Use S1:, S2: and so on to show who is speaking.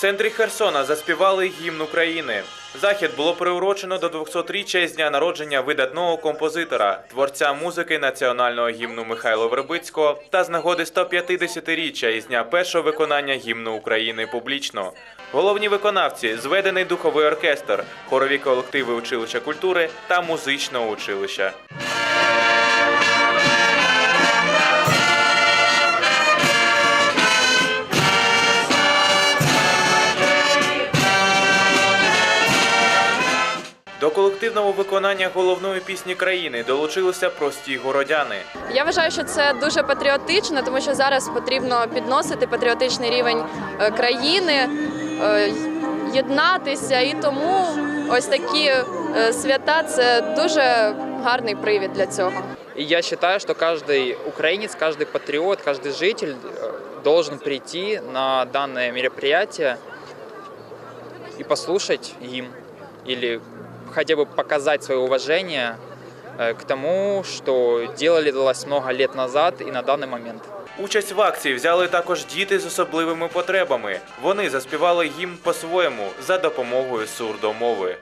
S1: центрі Херсона заспівали гімн України. Захід було приурочено до 200-річчя з дня народження видатного композитора, творця музики національного гімну Михайла Вербицького та з нагоди 150-річчя із дня першого виконання гімну України публічно. Головні виконавці зведений духовий оркестр, хорові колективи училища культури та музичного училища. До колективного виконання головної пісні країни долучилися прості городяни.
S2: Я вважаю, що це дуже патріотично, тому що зараз потрібно підносити патріотичний рівень е, країни, е, єднатися, і тому ось такі е, свята це дуже гарний привід для цього.
S3: И я считаю, что каждый украинец, каждый патриот, каждый житель э, должен прийти на данное мероприятие и послушать им или хотя бы показать свое уважение э, к тому, что делалось много лет назад и на данный момент.
S1: Участь в акції взяли також діти з особливими потребами. Вони заспівали гімн по-своєму за допомогою сурдомови.